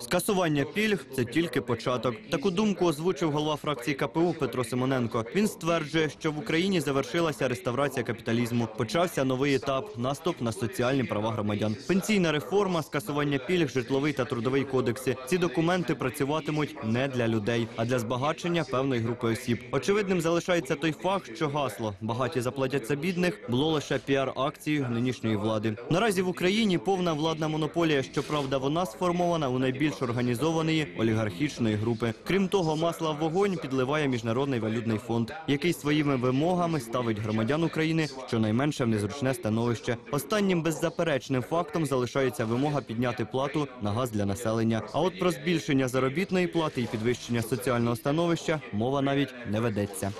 Скасування пільг це тільки початок. Таку думку озвучив голова фракції КПУ Петро Симоненко. Він стверджує, що в Україні завершилася реставрація капіталізму. Почався новий етап наступ на соціальні права громадян. Пенсійна реформа, скасування пільг, житловий та трудовий кодекси. Ці документи працюватимуть не для людей, а для збагачення певної групи осіб. Очевидним залишається той факт, що гасло багаті заплатять за бідних було лише піар-акцією нинішньої влади. Наразі в Україні повна владна монополія. Щоправда, вона сформована у найбільш організованої олігархічної групи. Крім того, масла в вогонь підливає міжнародний валютний фонд, який своїми вимогами ставить громадян України щонайменше в незручне становище. Останнім беззаперечним фактом залишається вимога підняти плату на газ для населення. А от про збільшення заробітної плати і підвищення соціального становища мова навіть не ведеться.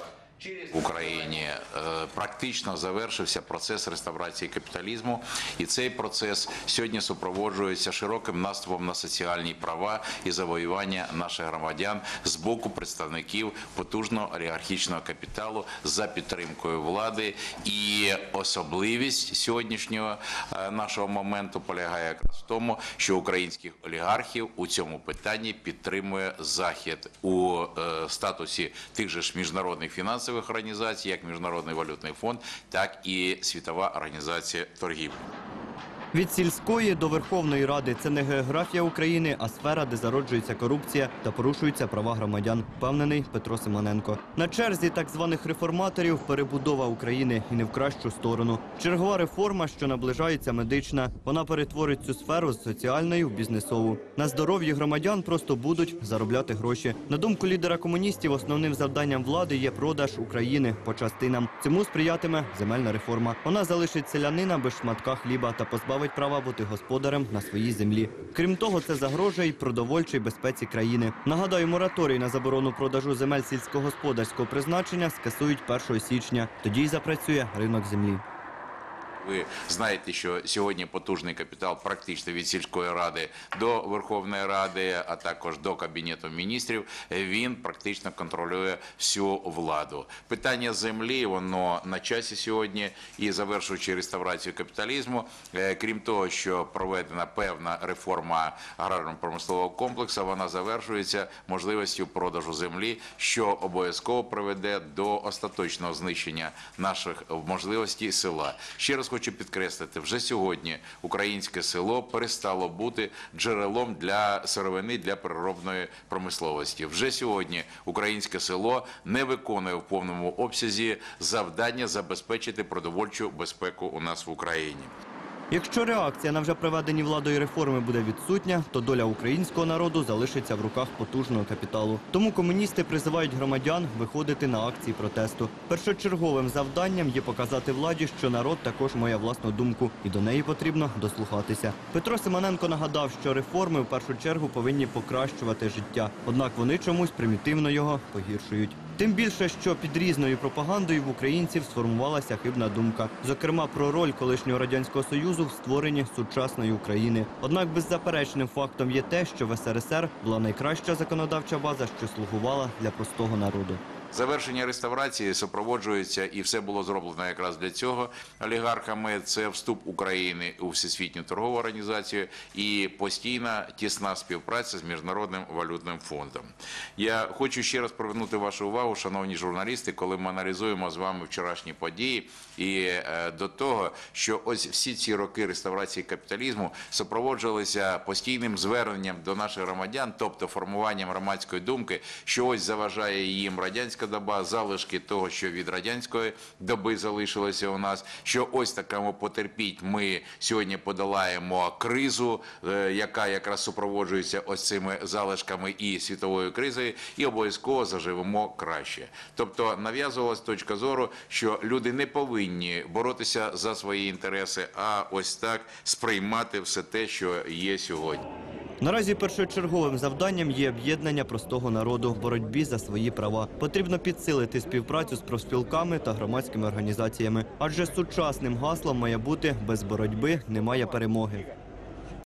В Україні е, практично завершився процес реставрації капіталізму, і цей процес сьогодні супроводжується широким наступом на соціальні права і завоювання наших громадян з боку представників потужного олігархічного капіталу за підтримкою влади. І особливість сьогоднішнього е, нашого моменту полягає якраз в тому, що українських олігархів у цьому питанні підтримує захід у е, статусі тих же ж міжнародних фінансових організацій, як Міжнародний валютний фонд, так і Світова організація торгівлі. Від сільської до Верховної Ради це не географія України, а сфера, де зароджується корупція та порушуються права громадян. Впевнений Петро Симоненко. На черзі так званих реформаторів перебудова України і не в кращу сторону. Чергова реформа, що наближається медична. Вона перетворить цю сферу з соціальної в бізнесову. На здоров'ї громадян просто будуть заробляти гроші. На думку лідера комуністів, основним завданням влади є продаж України по частинам. Цьому сприятиме земельна реформа. Вона залишить селянина без шматка хліба та позбавить права бути господарем на своїй землі. Крім того, це загрожує й продовольчій безпеці країни. Нагадаю, мораторій на заборону продажу земель сільськогосподарського призначення скасують 1 січня. Тоді й запрацює ринок землі. Ви знаєте, що сьогодні потужний капітал практично від сільської ради до Верховної Ради, а також до Кабінету міністрів, він практично контролює всю владу. Питання землі воно на часі сьогодні і завершуючи реставрацію капіталізму, е, крім того, що проведена певна реформа аграрно-промислового комплексу, вона завершується можливістю продажу землі, що обов'язково приведе до остаточного знищення наших можливостей села. Ще раз хочу підкреслити, вже сьогодні українське село перестало бути джерелом для сировини для переробної промисловості. Вже сьогодні українське село не виконує в повному обсязі завдання забезпечити продовольчу безпеку у нас в Україні. Якщо реакція на вже проведені владою реформи буде відсутня, то доля українського народу залишиться в руках потужного капіталу. Тому комуністи призивають громадян виходити на акції протесту. Першочерговим завданням є показати владі, що народ також має власну думку, і до неї потрібно дослухатися. Петро Симоненко нагадав, що реформи в першу чергу повинні покращувати життя, однак вони чомусь примітивно його погіршують. Тим більше, що під різною пропагандою в українців сформувалася хибна думка, зокрема про роль колишнього радянського союзу в створенні сучасної України. Однак беззаперечним фактом є те, що в СРСР була найкраща законодавча база, що слугувала для простого народу. Завершення реставрації супроводжується, і все було зроблено якраз для цього олігархами. Це вступ України у всесвітню торгову організацію і постійна тісна співпраця з міжнародним валютним фондом. Я хочу ще раз привернути вашу увагу, шановні журналісти, коли ми аналізуємо з вами вчорашні події, і е, до того, що ось всі ці роки реставрації капіталізму супроводжувалися постійним зверненням до наших громадян, тобто формуванням громадської думки, що ось заважає їм радянська доба, залишки того, що від радянської доби залишилося у нас. Що ось такому потерпіть, ми сьогодні подолаємо кризу, е, яка якраз супроводжується ось цими залишками і світовою кризою, і обов'язково заживемо краще. Тобто нав'язувалась точка зору, що люди не повинні боротися за свої інтереси, а ось так сприймати все те, що є сьогодні. Наразі першочерговим завданням є об'єднання простого народу в боротьбі за свої права. Потрібно підсилити співпрацю з профспілками та громадськими організаціями, адже сучасним гаслом має бути без боротьби немає перемоги.